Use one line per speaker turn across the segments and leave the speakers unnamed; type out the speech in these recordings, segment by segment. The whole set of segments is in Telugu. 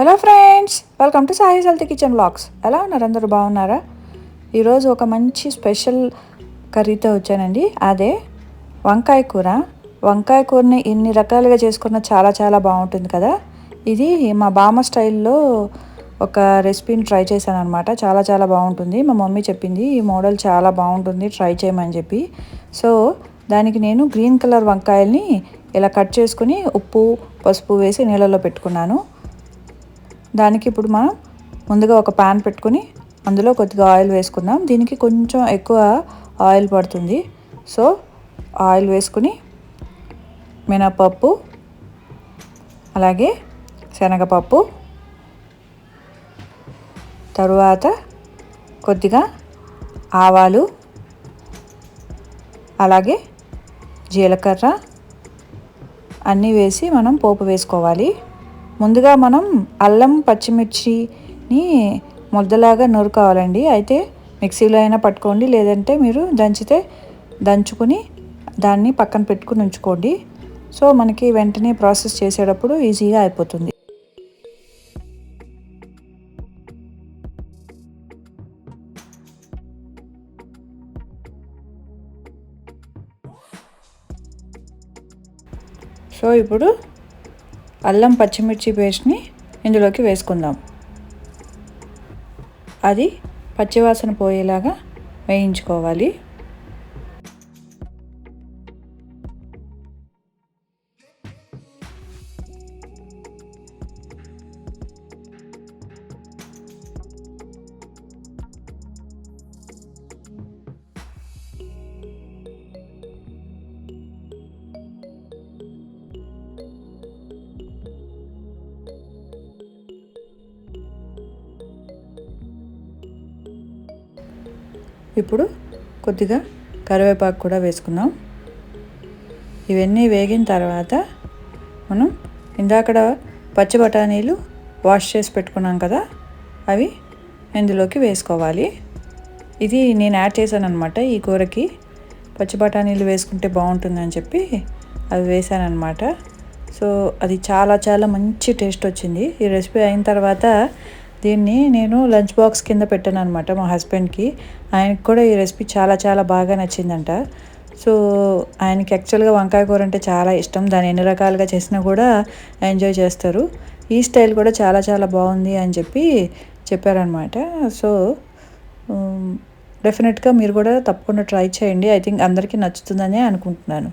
Hello friends welcome to Sai healthy kitchen blogs ఎలా ఉన్నారు అందరూ? బాగున్నారా? ఈరోజు ఒక మంచి స్పెషల్ కర్రీతో వచ్చానండి. అదే వంకాయ కూర. వంకాయ కూరని ఇన్ని రకాలుగా చేసుకున్న చాలా చాలా బాగుంటుంది కదా. ఇది మా బామ్మ స్టైల్లో ఒక రెసిపీని ట్రై చేశాను అనమాట చాలా చాలా బాగుంటుంది. మా మమ్మీ చెప్పింది ఈ మోడల్ చాలా బాగుంటుంది ట్రై చేయమని చెప్పి. సో దానికి నేను గ్రీన్ కలర్ వంకాయల్ని ఇలా కట్ చేసుకుని ఉప్పు పసుపు వేసి నీళ్ళలో పెట్టుకున్నాను. దానికి ఇప్పుడు మనం ముందుగా ఒక ప్యాన్ పెట్టుకుని అందులో కొద్దిగా ఆయిల్ వేసుకుందాం. దీనికి కొంచెం ఎక్కువ ఆయిల్ పడుతుంది. సో ఆయిల్ వేసుకుని మినపప్పు అలాగే శనగపప్పు తరువాత కొద్దిగా ఆవాలు అలాగే జీలకర్ర అన్నీ వేసి మనం పోపు వేసుకోవాలి. ముందుగా మనం అల్లం పచ్చిమిర్చిని ముద్దలాగా నూరుకోవాలండి. అయితే మిక్సీలో అయినా పట్టుకోండి లేదంటే మీరు దంచితే దంచుకుని దాన్ని పక్కన పెట్టుకుని ఉంచుకోండి. సో మనకి వెంటనే ప్రాసెస్ చేసేటప్పుడు ఈజీగా అయిపోతుంది. సో ఇప్పుడు అల్లం పచ్చిమిర్చి పేస్ట్ని ఇందులోకి వేసుకుందాం. అది పచ్చివాసన పోయేలాగా వేయించుకోవాలి. ఇప్పుడు కొద్దిగా కరివేపాకు కూడా వేసుకుందాం. ఇవన్నీ వేగిన తర్వాత మనం ఇందాకడ పచ్చి బఠానీలు వాష్ చేసి పెట్టుకున్నాం కదా అవి ఇందులోకి వేసుకోవాలి. ఇది నేను యాడ్ చేశాను అనమాట ఈ కూరకి. పచ్చి బఠానీలు వేసుకుంటే బాగుంటుందని చెప్పి అవి వేసాను అనమాట సో అది చాలా చాలా మంచి టేస్ట్ వచ్చింది. ఈ రెసిపీ అయిన తర్వాత దీన్ని నేను లంచ్ బాక్స్ కింద పెట్టాను అనమాట మా హస్బెండ్కి. ఆయనకి కూడా ఈ రెసిపీ చాలా చాలా బాగా నచ్చిందంట. సో ఆయనకి యాక్చువల్గా వంకాయ కూర అంటే చాలా ఇష్టం. దాన్ని ఎన్ని రకాలుగా చేసినా కూడా ఎంజాయ్ చేస్తారు. ఈ స్టైల్ కూడా చాలా చాలా బాగుంది అని చెప్పి చెప్పారనమాట సో డెఫినెట్గా మీరు కూడా తప్పకుండా ట్రై చేయండి. ఐ థింక్ అందరికీ నచ్చుతుందని అనుకుంటున్నాను.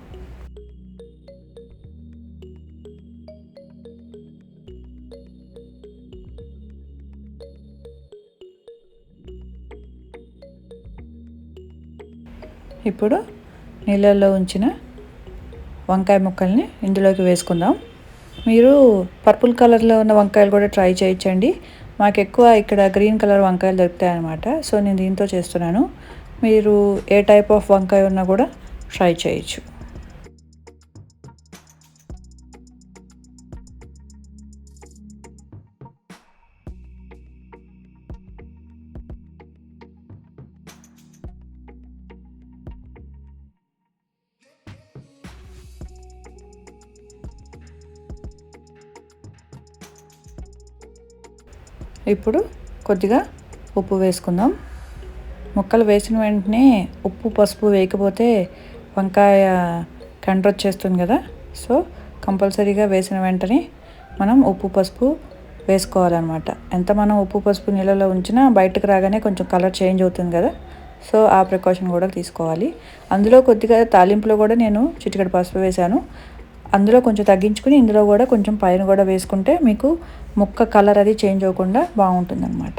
ఇప్పుడు నీళ్ళల్లో ఉంచిన వంకాయ ముక్కల్ని ఇందులోకి వేసుకుందాం. మీరు పర్పుల్ కలర్లో ఉన్న వంకాయలు కూడా ట్రై చేయించండి మాకు ఎక్కువ ఇక్కడ గ్రీన్ కలర్ వంకాయలు దొరుకుతాయి అనమాట సో నేను దీంతో చేస్తున్నాను. మీరు ఏ టైప్ ఆఫ్ వంకాయ ఉన్నా కూడా ట్రై చేయొచ్చు. ఇప్పుడు కొద్దిగా ఉప్పు వేసుకుందాం. ముక్కలు వేసిన వెంటనే ఉప్పు పసుపు వేయకపోతే వంకాయ కండ్రొచ్చేస్తుంది కదా. సో కంపల్సరీగా వేసిన వెంటనే మనం ఉప్పు పసుపు వేసుకోవాలన్నమాట. ఎంత మనం ఉప్పు పసుపు నీళ్ళలో ఉంచినా బయటకు రాగానే కొంచెం కలర్ చేంజ్ అవుతుంది కదా. సో ఆ ప్రికాషన్ కూడా తీసుకోవాలి. అందులో కొద్దిగా తాలింపులో కూడా నేను చిటికడ పసుపు వేశాను. అందులో కొంచెం తగ్గించుకుని ఇందులో కూడా కొంచెం పైన కూడా వేసుకుంటే మీకు ముక్క కలర్ అది చేంజ్ అవ్వకుండా బాగుంటుంది అనమాట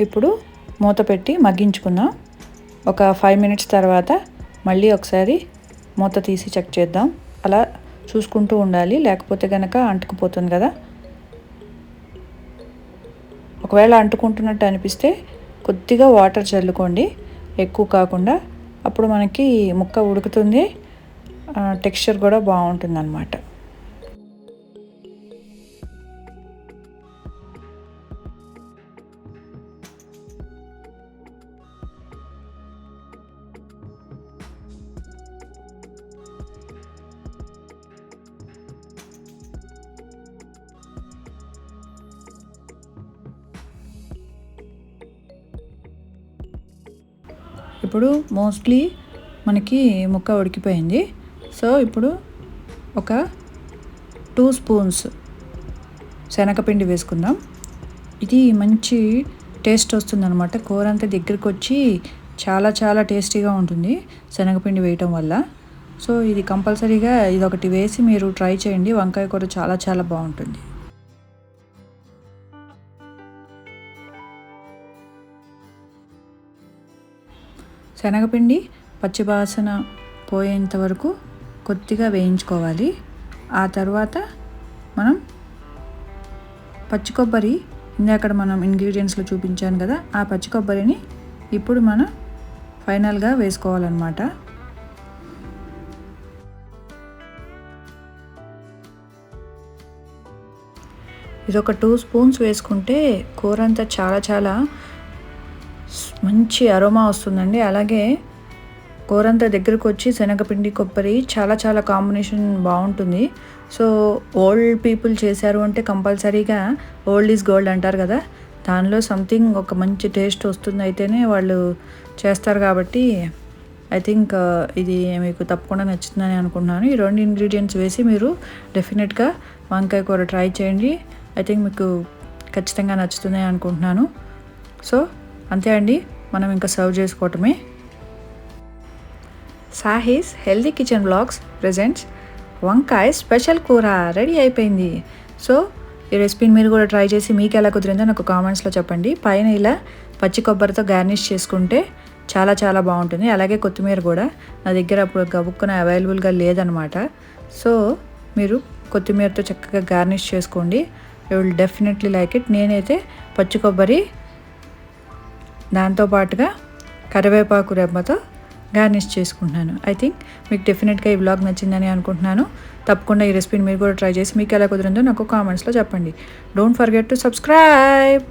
ఇప్పుడు మూత పెట్టి మగ్గించుకుందాం. ఒక ఫైవ్ మినిట్స్ తర్వాత మళ్ళీ ఒకసారి మూత తీసి చెక్ చేద్దాం. అలా చూసుకుంటూ ఉండాలి. లేకపోతే కనుక అంటుకుపోతుంది కదా. ఒకవేళ అంటుకుంటున్నట్టు అనిపిస్తే కొద్దిగా వాటర్ చల్లుకోండి. ఎక్కువ కాకుండా అప్పుడు మనకి ముక్క ఉడుకుతుంది. టెక్స్చర్ కూడా బాగుంటుంది అన్నమాట ఇప్పుడు మోస్ట్లీ మనకి ముక్క ఉడికిపోయింది. సో ఇప్పుడు ఒక టూ స్పూన్స్ శనగపిండి వేసుకుందాం. ఇది మంచి టేస్ట్ వస్తుందన్నమాట. కూర అంతా దగ్గరికి వచ్చి చాలా చాలా టేస్టీగా ఉంటుంది శనగపిండి వేయటం వల్ల. సో ఇది కంపల్సరీగా ఇది ఒకటి వేసి మీరు ట్రై చేయండి. వంకాయ కూర చాలా చాలా బాగుంటుంది. శనగపిండి పచ్చివాసన పోయేంత వరకు కొద్దిగా వేయించుకోవాలి. ఆ తర్వాత మనం పచ్చి కొబ్బరి ఇందాక మనం ఇంగ్రీడియంట్స్లో చూపించాను కదా ఆ పచ్చి కొబ్బరిని ఇప్పుడు మనం ఫైనల్గా వేసుకోవాలన్నమాట. ఇది ఒక టూ స్పూన్స్ వేసుకుంటే కూర అంతా చాలా చాలా మంచి అరోమా వస్తుందండి. అలాగే కూర అంతా దగ్గరకు వచ్చి శనగపిండి కొబ్బరి చాలా చాలా కాంబినేషన్ బాగుంటుంది. సో ఓల్డ్ పీపుల్ చేశారు అంటే కంపల్సరీగా ఓల్డ్ ఈజ్ గోల్డ్ అంటారు కదా. దానిలో సంథింగ్ ఒక మంచి టేస్ట్ వస్తుంది అయితేనే వాళ్ళు చేస్తారు కాబట్టి ఐ థింక్ ఇది మీకు తప్పకుండా నచ్చుతుందని అనుకుంటున్నాను. ఈ రెండు ఇంగ్రీడియంట్స్ వేసి మీరు డెఫినెట్గా వంకాయ కూర ట్రై చేయండి. ఐ థింక్ మీకు ఖచ్చితంగా నచ్చుతుంది అనుకుంటున్నాను. సో అంతే అండి మనం ఇంకా సర్వ్ చేసుకోవటమే. Sai's healthy kitchen blogs presents వంకాయ స్పెషల్ కూర రెడీ అయిపోయింది. సో ఈ రెసిపీని మీరు కూడా ట్రై చేసి మీకు ఎలా కుదిరిందో నాకు కామెంట్స్లో చెప్పండి. పైన ఇలా పచ్చి కొబ్బరితో గార్నిష్ చేసుకుంటే చాలా చాలా బాగుంటుంది. అలాగే కొత్తిమీర కూడా. నా దగ్గర అప్పుడు గబుక్కున అవైలబుల్గా లేదనమాట. సో మీరు కొత్తిమీరతో చక్కగా గార్నిష్ చేసుకోండి. You will definitely like it. నేనైతే పచ్చి కొబ్బరి దాంతోపాటుగా కరివేపాకు రెమ్మతో గార్నిష్ చేసుకుంటున్నాను. ఐ థింక్ మీకు డెఫినెట్గా ఈ బ్లాగ్ నచ్చిందని అనుకుంటున్నాను. తప్పకుండా ఈ రెసిపీని మీరు కూడా ట్రై చేసి మీకు ఎలా కుదిరిందో నాకు కామెంట్స్లో చెప్పండి. Don't forget to subscribe